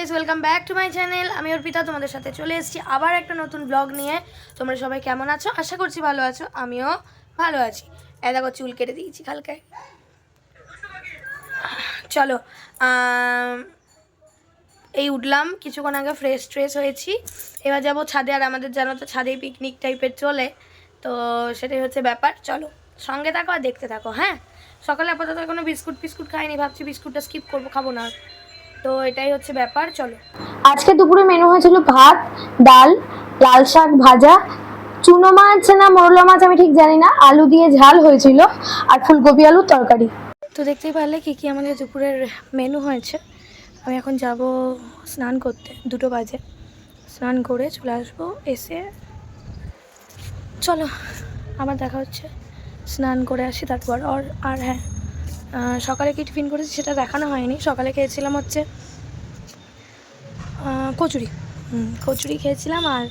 Guys welcome back to my channel আমি অর্পিতা, তোমাদের সাথে চলে এসেছি আবার একটা নতুন ব্লগ নিয়ে। তোমরা সবাই কেমন আছো? আশা করছি ভালো আছো, আমিও ভালো আছি। এই দেখো, চুল কেটে দিয়েছি কালকায় চলো এই উঠলাম। কিছুক্ষণ আগে ফ্রেশ ট্রেশ হয়েছি। এবার যাব ছাদে, আর আমাদের জানো তো ছাদেই পিকনিক টাইপের চলে। তো সেটাই হচ্ছে ব্যাপার। চলো, সঙ্গে থাকো আর দেখতে থাকো হ্যাঁ? সকালে আপাতত কোনো বিস্কুট ফিস্কুট খাইনি, ভাবছি বিস্কুটটা স্কিপ করব, খাব না। তো এটাই হচ্ছে ব্যাপার চলো। আজকে দুপুরে মেনু হয়েছিল ভাত ডাল লাল শাক ভাজা চুনো মাছ না মোরলা মাছ আমি ঠিক জানি না আলু দিয়ে ঝাল হয়েছিল আর ফুলকপি আলুর তরকারি। তো দেখতেই পারলে কী কী আমাদের দুপুরের মেনু হয়েছে। আমি এখন যাব স্নান করতে দুটো বাজে। স্নান করে চলে আসব এসে চলো আবার দেখা হচ্ছে। স্নান করে আসি তারপর আর আর হ্যাঁ। সকালে কি টিফিন করেছি সেটা দেখানো হয়নি। সকালে খেয়েছিলাম হচ্ছে কচুরি। কচুরি খেয়েছিলাম আর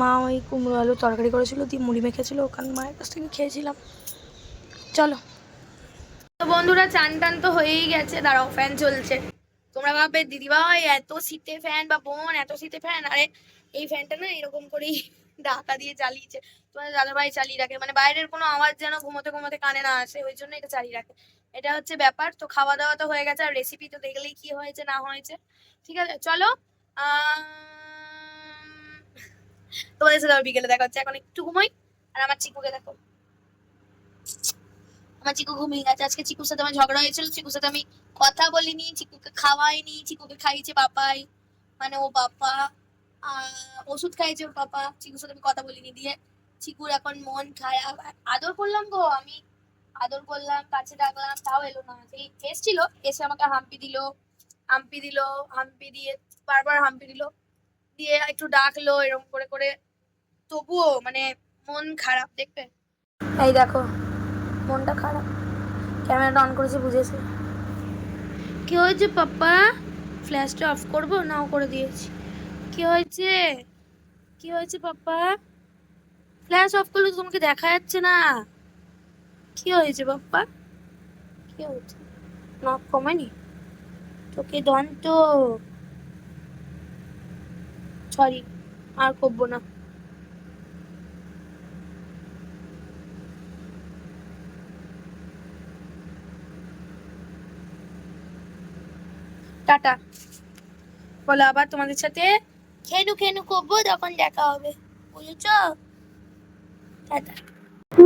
মা ওই কুমড়ো আলু তরকারি করেছিল, দিয়ে মুড়ি মেখেছিল ওখানে মায়ের কাছ থেকে খেয়েছিলাম। চলো। তো বন্ধুরা চান টান তো হয়েই গেছে। দাঁড়াও ফ্যান চলছে। তোমরা ভাববে, দিদিভাই, এত শীতে ফ্যান বা বোন, এত শীতে ফ্যান আরে, এই ফ্যানটা না এরকম করেই ঢাকা দিয়ে চালিয়েছে। তোমাদের দাদাভাই চালিয়ে রাখে। মানে বাইরের কোনো আওয়াজ যেন ঘুমোতে ঘুমোতে কানে না আসে, ওই জন্য এটা চালিয়ে রাখে। এটা হচ্ছে ব্যাপার। তো খাওয়া দাওয়া তো হয়ে গেছে, আর রেসিপি তো দেখলেই কি হয়েছে, না হয়েছে। ঠিক আছে, চলো তোমাদের সাথে বিকেলে দেখা হচ্ছে। এখন একটু ঘুমোই, আর আমার চিকুকে দেখো। আমার চিকু ঘুমিয়ে গেছে। আজকে চিকুর সাথে আমার ঝগড়া হয়েছিল। চিকুর সাথে আমি কথা বলিনি, চিকুকে খাওয়াইনি, চিকুকে খাইয়েছে পাপাই। মানে ও বাপা ওষুধ খাইয়েছে ওর পাপা। চিকুর সাথে আমি কথা বলিনি দিয়ে চিকুর এখন মন খারাপ। আদর করলাম গো, আমি আদর করলাম কাছে ডাকলাম তাও এলো না। সেই এসছিল এসে আমাকে হাম্পি দিল হাম্পি দিল হাম্পি দিয়ে বারবার হাম্পি দিল দিয়ে একটু ডাকলো এরকম করে করে। তবুও মানে মন খারাপ দেখবে? এই দেখো মনটা খারাপ। ক্যামেরাটা অন করেছে বুঝেছে। কি হয়েছে পাপ্পা? ফ্ল্যাশটা অফ করব? নাও করে দিয়েছি। কি হয়েছে? কি হয়েছে পাপ্পা? ফ্ল্যাশ অফ করলে তোমাকে দেখা যাচ্ছে না। কি হয়েছে পাপ্পা কি হয়েছে? নখ কমায়নি? তোকে দন্ত সরি, আর করব না। টাটা। বলো আবার তোমাদের সাথে। খেনু খেনু করব, তখন দেখা হবে, বুঝেছ? টাটা।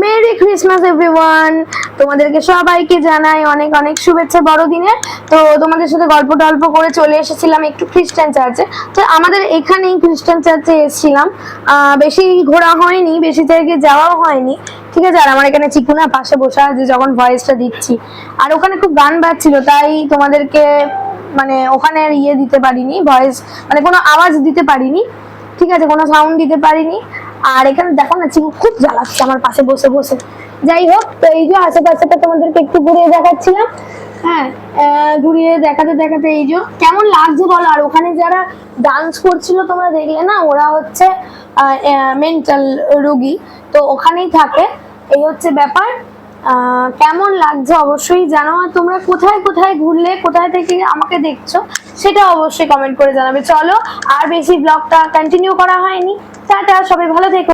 Merry Christmas, everyone. তোমাদেরকে সবাইকে জানাই অনেক অনেক শুভেচ্ছা বড়দিনের। তো তোমাদের সাথে গল্প টল্প করে চলে এসেছিলাম একটু খ্রিস্টান চার্চে। তো আমাদের এখানেই খ্রিস্টান চার্চে এসেছিলাম। বেশি ঘোরা হয়নি, বেশি জায়গায় যাওয়াও হয়নি। ঠিক আছে, আর আমার এখানে চিকুনা পাশে বসে আছে, যখন ভয়েসটা দিচ্ছি। আর ওখানে খুব গান বাজছিল, তাই তোমাদেরকে মানে ওখানে ইয়ে দিতে পারিনি, ভয়েস মানে কোনো আওয়াজ দিতে পারিনি। ঠিক আছে, কোনো সাউন্ড দিতে পারিনি। আর এখানে দেখো না চিকু খুব জ্বালাচ্ছে আমার পাশে বসে বসে। যাই হোক, তো এই যে আশেপাশেটা তোমাদেরকে একটু ঘুরিয়ে দেখাচ্ছিলাম। হ্যাঁ ঘুরিয়ে দেখাতে দেখাতে এই যে, কেমন লাগছে বলো? আর ওখানে যারা ডান্স করছিল, তোমরা দেখলে না, ওরা হচ্ছে মেন্টাল রোগী। তো ওখানেই থাকে। এই হচ্ছে ব্যাপার। কেমন লাগছে অবশ্যই জানো আর তোমরা কোথায় কোথায় ঘুরলে, কোথায় থেকে আমাকে দেখছ, সেটা অবশ্যই কমেন্ট করে জানাবে। চলো, আর বেশি ব্লগটা কন্টিনিউ করা হয়নি। টাটা সবাই ভালো থেকো।